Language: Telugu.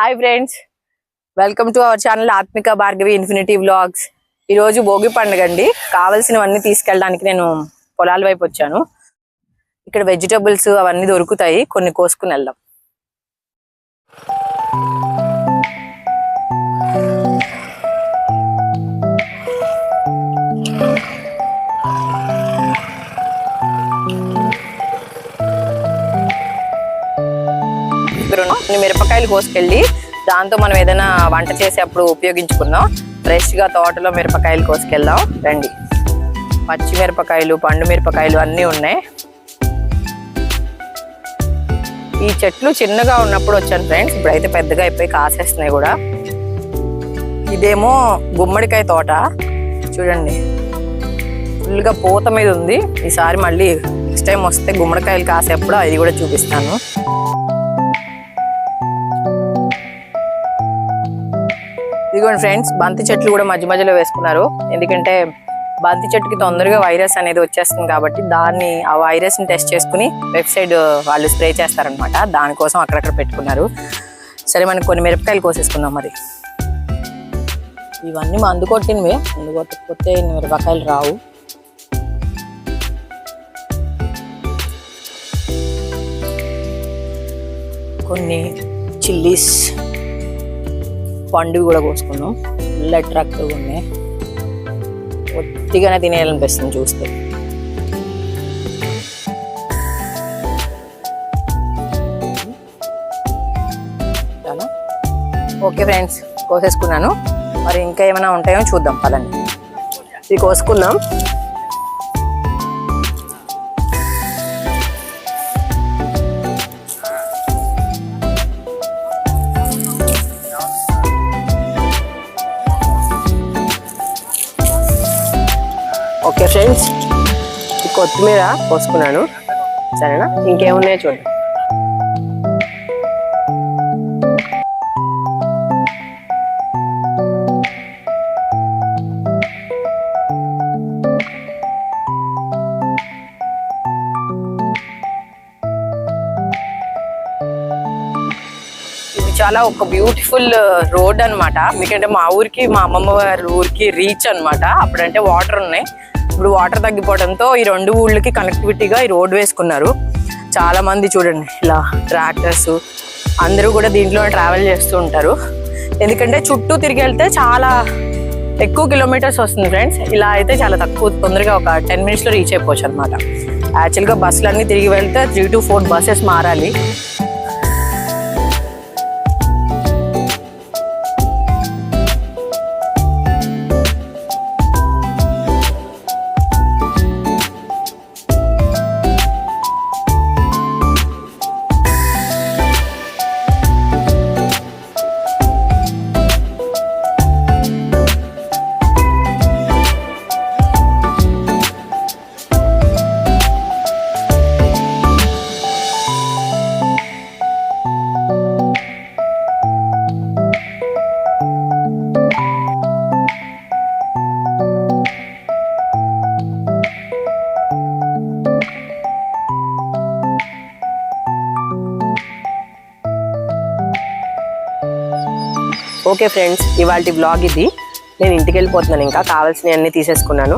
Hi friends welcome to our channel Atmika Bhargavi Infinity vlogs ఈరోజు భోగి పండుగ అండి. కావలసినవన్నీ తీసుకెళ్ళడానికి నేను పొలాల వైపు వచ్చాను. ఇక్కడ వెజిటబుల్స్ అవన్నీ దొరుకుతాయి. కొన్ని కోసుకుని వెళ్దాం. ఇక్కడ మిరపకాయలు కోసుకెళ్ళి దాంతో మనం ఏదైనా వంట చేసేటప్పుడు ఉపయోగించుకుందాం. ఫ్రెష్గా తోటలో మిరపకాయలు కోసుకెళ్దాం. రండి. పచ్చిమిరపకాయలు పండు మిరపకాయలు అన్నీ ఉన్నాయి. ఈ చెట్లు చిన్నగా ఉన్నప్పుడు వచ్చాను ఫ్రెండ్స్. ఇప్పుడైతే పెద్దగా అయిపోయి కాసేస్తున్నాయి కూడా. ఇదేమో గుమ్మడికాయ తోట. చూడండి. ఫుల్గా పూత మీద ఉంది. ఈసారి మళ్ళీ నెక్స్ట్ టైం వస్తే గుమ్మడికాయలు కాసేప్పుడు అది కూడా చూపిస్తాను. ఇదిగోండి ఫ్రెండ్స్ బంతి చెట్లు కూడా మధ్య మధ్యలో వేసుకున్నారు. ఎందుకంటే బంతి చెట్టుకి తొందరగా వైరస్ అనేది వచ్చేస్తుంది కాబట్టి దాన్ని ఆ వైరస్ని టెస్ట్ చేసుకుని వెబ్సైట్ వాళ్ళు స్ప్రే చేస్తారనమాట దానికోసం అక్కడక్కడ పెట్టుకున్నారు. సరే మనం కొన్ని మిరపకాయలు కోసేసుకుందాం మరి. ఇవన్నీ మందు కొట్టినవే. మందు కొట్టకపోతే మిరపకాయలు రావు. కొన్ని చిల్లీస్. పండు కూడా కోసుకున్నాం ఫుల్ అట్రాక్టివ్గా ఉన్నాయి. ఒత్తిగానే తినేయాలనిపిస్తుంది చూస్తే. ఓకే ఫ్రెండ్స్ కోసేసుకున్నాను. మరి ఇంకా ఏమైనా ఉంటాయో చూద్దాం పదండి. ఇది కోసుకుందాం. ఓకే ఫ్రెండ్స్ కొత్తిమీర పోసుకున్నాను. సరేనా? ఇంకేమున్నాయో చూడండి ఇది చాలా ఒక బ్యూటిఫుల్ రోడ్ uh, అన్నమాట. ఎందుకంటే మా ఊరికి మా అమ్మమ్మ వారి ఊరికి రీచ్ అన్నమాట. అప్పుడంటే వాటర్ ఉన్నాయి. ఇప్పుడు వాటర్ తగ్గిపోవడంతో ఈ రెండు ఊళ్ళకి కనెక్టివిటీగా ఈ రోడ్ వేసుకున్నారు. చాలా మంది చూడండి ఇలా ట్రాక్టర్స్ అందరూ కూడా దీంట్లో ట్రావెల్ చేస్తూ ఉంటారు. ఎందుకంటే చుట్టూ తిరిగి వెళ్తే చాలా ఎక్కువ కిలోమీటర్స్ వస్తుంది ఫ్రెండ్స్ ఇలా అయితే చాలా తక్కువ తొందరగా ఒక టెన్ మినిట్స్లో రీచ్ అయిపోవచ్చు అనమాట యాక్చువల్గా బస్సులన్నీ తిరిగి వెళ్తే త్రీ టు ఫోర్ బస్సెస్ మారాలి. ఓకే ఫ్రెండ్స్ ఇవాళ బ్లాగ్ ఇది. నేను ఇంటికి వెళ్ళిపోతున్నాను ఇంకా. కావాల్సినవి అన్నీ తీసేసుకున్నాను.